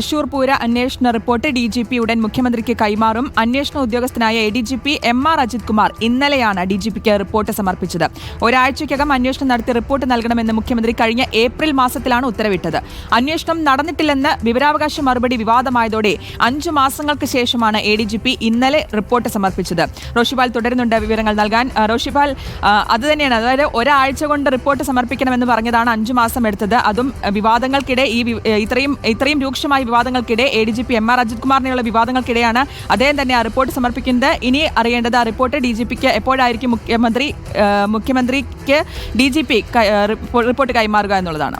തൃശൂർ പൂര അന്വേഷണ report D G P ഉടൻ മുഖ്യമന്ത്രിക്ക് കൈമാറും. അന്വേഷണ ഉദ്യോഗസ്ഥനായ A D G P M R Ajith Kumar ഇന്നലെയാണ് ഡി ജി പിക്ക് റിപ്പോർട്ട് സമർപ്പിച്ചത്. ഒരാഴ്ചയ്ക്കകം അന്വേഷണം നടത്തി റിപ്പോർട്ട് നൽകണമെന്ന് മുഖ്യമന്ത്രി കഴിഞ്ഞ ഏപ്രിൽ മാസത്തിലാണ് ഉത്തരവിട്ടത്. അന്വേഷണം നടന്നിട്ടില്ലെന്ന് വിവരാവകാശ മറുപടി വിവാദമായതോടെ അഞ്ചു മാസങ്ങൾക്ക് ശേഷമാണ് എ ഡി ജി പി ഇന്നലെ റിപ്പോർട്ട് സമർപ്പിച്ചത്. റോഷിപാൽ തുടരുന്നുണ്ട് വിവരങ്ങൾ നൽകാൻ. റോഷിപാൽ അത് തന്നെയാണ്. അതായത് ഒരാഴ്ച കൊണ്ട് റിപ്പോർട്ട് സമർപ്പിക്കണമെന്ന് പറഞ്ഞതാണ് അഞ്ചു മാസം എടുത്തത്. അതും വിവാദങ്ങൾക്കിടെ ഈ ഇത്രയും ഇത്രയും രൂക്ഷമായ വിവാദങ്ങൾക്കിടെ A D G P M R Ajith കുമാറിനെയുള്ള വിവാദങ്ങൾക്കിടെയാണ് അദ്ദേഹം തന്നെ ആ റിപ്പോർട്ട് സമർപ്പിക്കുന്നത്. ഇനി അറിയേണ്ടത് ആ റിപ്പോർട്ട് ഡി ജി പിക്ക് എപ്പോഴായിരിക്കും മുഖ്യമന്ത്രി മുഖ്യമന്ത്രിക്ക് ഡി ജി പി റിപ്പോർട്ട് കൈമാറുക എന്നുള്ളതാണ്.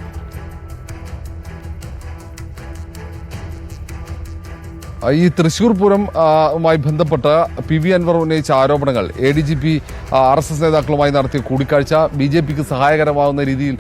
ഈ തൃശൂർ പൂരം ആ, മായി ബന്ധപ്പെട്ട് പി വി അൻവർ ഉന്നയിച്ച ആരോപണങ്ങൾ A D G P R S S നേതാക്കളുമായി നടത്തിയ കൂടിക്കാഴ്ച ബി ജെ പിക്ക് സഹായകരമാവുന്ന രീതിയിൽ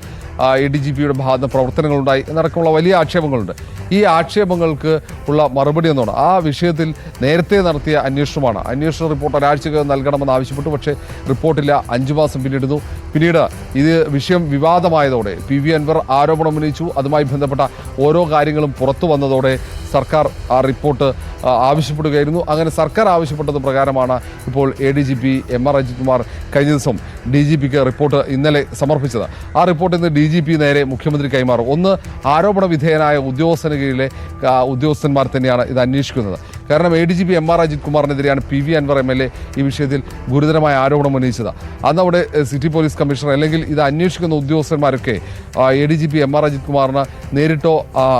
എ ഡി ജി പിയുടെ ഭാഗത്ത് പ്രവർത്തനങ്ങളുണ്ടായി. എന്നടക്കമുള്ള വലിയ ആക്ഷേപങ്ങളുണ്ട്. ഈ ആക്ഷേപങ്ങൾക്ക് ഉള്ള മറുപടി എന്നാണ് ആ വിഷയത്തിൽ നേരത്തെ നടത്തിയ അന്വേഷണമാണ്. അന്വേഷണ റിപ്പോർട്ട് ഒരാഴ്ചക്കകം നൽകണമെന്ന് ആവശ്യപ്പെട്ടു. പക്ഷേ റിപ്പോർട്ടില്ല. അഞ്ചു മാസം പിന്നിടുന്നു പിന്നീട് ഇത് വിഷയം വിവാദമായതോടെ പി വി അൻവർ ആരോപണം ഉന്നയിച്ചു. അതുമായി ബന്ധപ്പെട്ട ഓരോ കാര്യങ്ങളും പുറത്തു വന്നതോടെ സർക്കാർ ആ റിപ്പോർട്ട് ആവശ്യപ്പെടുകയായിരുന്നു. അങ്ങനെ സർക്കാർ ആവശ്യപ്പെട്ടത് പ്രകാരമാണ് ഇപ്പോൾ A D G P M R Ajith Kumar കഴിഞ്ഞ ദിവസം ഡി ജി പിക്ക് റിപ്പോർട്ട് ഇന്നലെ സമർപ്പിച്ചത്. ആ റിപ്പോർട്ട് ഇന്ന് ഡി ജി പി നേരെ മുഖ്യമന്ത്രി കൈമാറും. ഒന്ന് ആരോപണ വിധേയനായ ഉദ്യോഗസ്ഥന് കീഴിലെ ആ, ഉദ്യോഗസ്ഥന്മാർ തന്നെയാണ് ഇത് അന്വേഷിക്കുന്നത്. കാരണം A D G P M R Ajith കുമാറിനെതിരെയാണ് P V Anvar M L A ഈ വിഷയത്തിൽ ഗുരുതരമായ ആരോപണം ഉന്നയിച്ചത്. അന്ന് അവിടെ സിറ്റി പോലീസ് കമ്മീഷണർ അല്ലെങ്കിൽ ഇത് അന്വേഷിക്കുന്ന ഉദ്യോഗസ്ഥന്മാരൊക്കെ A D G P M R Ajith കുമാറിന് നേരിട്ടോ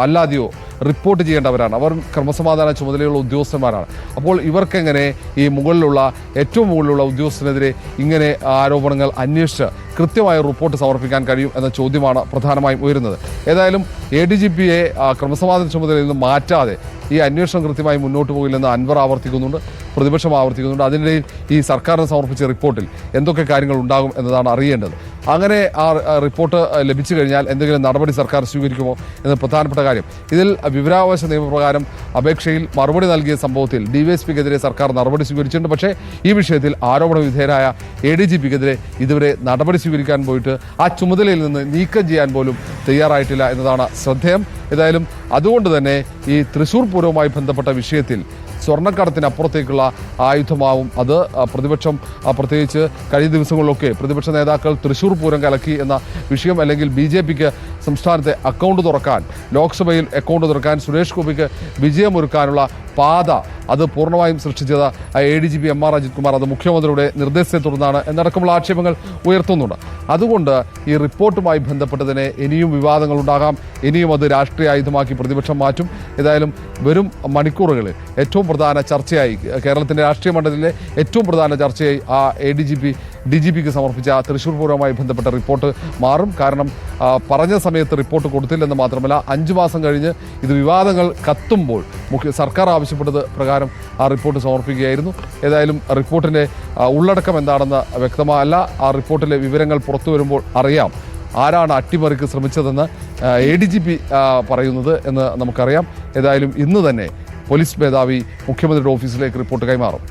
അല്ലാതെയോ റിപ്പോർട്ട് ചെയ്യേണ്ടവരാണ്. അവർ ക്രമസമാധാന ചുമതലയുള്ള ഉദ്യോഗസ്ഥന്മാരാണ്. അപ്പോൾ ഇവർക്കെങ്ങനെ ഈ മുകളിലുള്ള ഏറ്റവും മുകളിലുള്ള ഉദ്യോഗസ്ഥനെതിരെ ഇങ്ങനെ ആരോപണങ്ങൾ അന്വേഷിച്ച് കൃത്യമായ റിപ്പോർട്ട് സമർപ്പിക്കാൻ കഴിയും എന്ന ചോദ്യമാണ് പ്രധാനമായും ഉയരുന്നത്. ഏതായാലും എ ഡി ജി പിയെ ക്രമസമാധാന ചുമതലയിൽ നിന്ന് മാറ്റാതെ ഈ അന്വേഷണം കൃത്യമായി മുന്നോട്ട് പോകില്ലെന്ന് അൻവർ ആവർത്തിക്കുന്നുണ്ട്. പ്രതിപക്ഷം ആവർത്തിക്കുന്നുണ്ട്. അതിനിടയിൽ ഈ സർക്കാരിന് സമർപ്പിച്ച റിപ്പോർട്ടിൽ എന്തൊക്കെ കാര്യങ്ങൾ ഉണ്ടാകും എന്നതാണ് അറിയേണ്ടത്. അങ്ങനെ ആ റിപ്പോർട്ട് ലഭിച്ചു കഴിഞ്ഞാൽ എന്തെങ്കിലും നടപടി സർക്കാർ സ്വീകരിക്കുമോ എന്ന പ്രധാനപ്പെട്ട കാര്യം. ഇതിൽ വിവരാവകാശ നിയമപ്രകാരം അപേക്ഷയിൽ മറുപടി നൽകിയ സംഭവത്തിൽ ഡിവൈഎസ്പിക്കെതിരെ സർക്കാർ നടപടി സ്വീകരിച്ചിട്ടുണ്ട്. പക്ഷേ ഈ വിഷയത്തിൽ ആരോപണ വിധേയരായ എ ഡി ജി പിക്കെതിരെ ഇതുവരെ നടപടി സ്വീകരിക്കാൻ പോയിട്ട് ആ ചുമതലയിൽ നിന്ന് നീക്കം ചെയ്യാൻ പോലും തയ്യാറായിട്ടില്ല എന്നതാണ് ശ്രദ്ധേയം. ഏതായാലും അതുകൊണ്ട് തന്നെ ഈ തൃശൂർ പൂരവുമായി ബന്ധപ്പെട്ട വിഷയത്തിൽ സ്വർണക്കടത്തിനപ്പുറത്തേക്കുള്ള ആയുധമാവും അത്. പ്രതിപക്ഷം പ്രത്യേകിച്ച് കഴിഞ്ഞ ദിവസങ്ങളിലൊക്കെ പ്രതിപക്ഷ നേതാക്കൾ തൃശൂർ പൂരം കലക്കി എന്ന വിഷയം അല്ലെങ്കിൽ ബി ജെ പിക്ക് സംസ്ഥാനത്തെ അക്കൗണ്ട് തുറക്കാൻ ലോക്സഭയിൽ അക്കൗണ്ട് തുറക്കാൻ സുരേഷ് ഗോപിക്ക് വിജയമൊരുക്കാനുള്ള പാത അത് പൂർണമായും സൃഷ്ടിച്ചത് A D G P M R Ajith Kumar അത് മുഖ്യമന്ത്രിയുടെ നിർദ്ദേശത്തെ തുടർന്നാണ് എന്നടക്കമുള്ള ആക്ഷേപങ്ങൾ ഉയർത്തുന്നുണ്ട്. അതുകൊണ്ട് ഈ റിപ്പോർട്ടുമായി ബന്ധപ്പെട്ടതിനെ ഇനിയും വിവാദങ്ങൾ ഉണ്ടാകാം. ഇനിയും അത് രാഷ്ട്രീയ ആയുധമാക്കി പ്രതിപക്ഷം മാറ്റും. ഏതായാലും വരും മണിക്കൂറുകളിൽ ഏറ്റവും പ്രധാന ചർച്ചയായി കേരളത്തിന്റെ രാഷ്ട്രീയ മണ്ഡലത്തിലെ ഏറ്റവും പ്രധാന ചർച്ചയായി ആ A D G P D G പിക്ക് സമർപ്പിച്ച തൃശ്ശൂർ പൂരവുമായി ബന്ധപ്പെട്ട റിപ്പോർട്ട് മാറും. കാരണം പറഞ്ഞ സമയത്ത് റിപ്പോർട്ട് കൊടുത്തില്ലെന്ന് മാത്രമല്ല അഞ്ച് മാസം കഴിഞ്ഞ് ഇത് വിവാദങ്ങൾ കത്തുമ്പോൾ മുഖ്യ സർക്കാർ ആവശ്യപ്പെട്ടത് പ്രകാരം ആ റിപ്പോർട്ട് സമർപ്പിക്കുകയായിരുന്നു. ഏതായാലും റിപ്പോർട്ടിന്റെ ഉള്ളടക്കം എന്താണെന്ന് വ്യക്തമല്ല. ആ റിപ്പോർട്ടിലെ വിവരങ്ങൾ പുറത്തു വരുമ്പോൾ അറിയാം. ആരാണ് അട്ടിമറിക്ക് ശ്രമിച്ചതെന്ന് എ ഡി ജി പി പറയുന്നത് എന്ന് നമുക്കറിയാം. ഏതായാലും ഇന്ന് തന്നെ പോലീസ് മേധാവി മുഖ്യമന്ത്രിയുടെ ഓഫീസിലേക്ക് റിപ്പോർട്ട് കൈമാറും.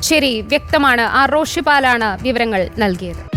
ശരി വ്യക്തമാണ്. ആ റോഷിപാലാണ് വിവരങ്ങൾ നൽകിയത്.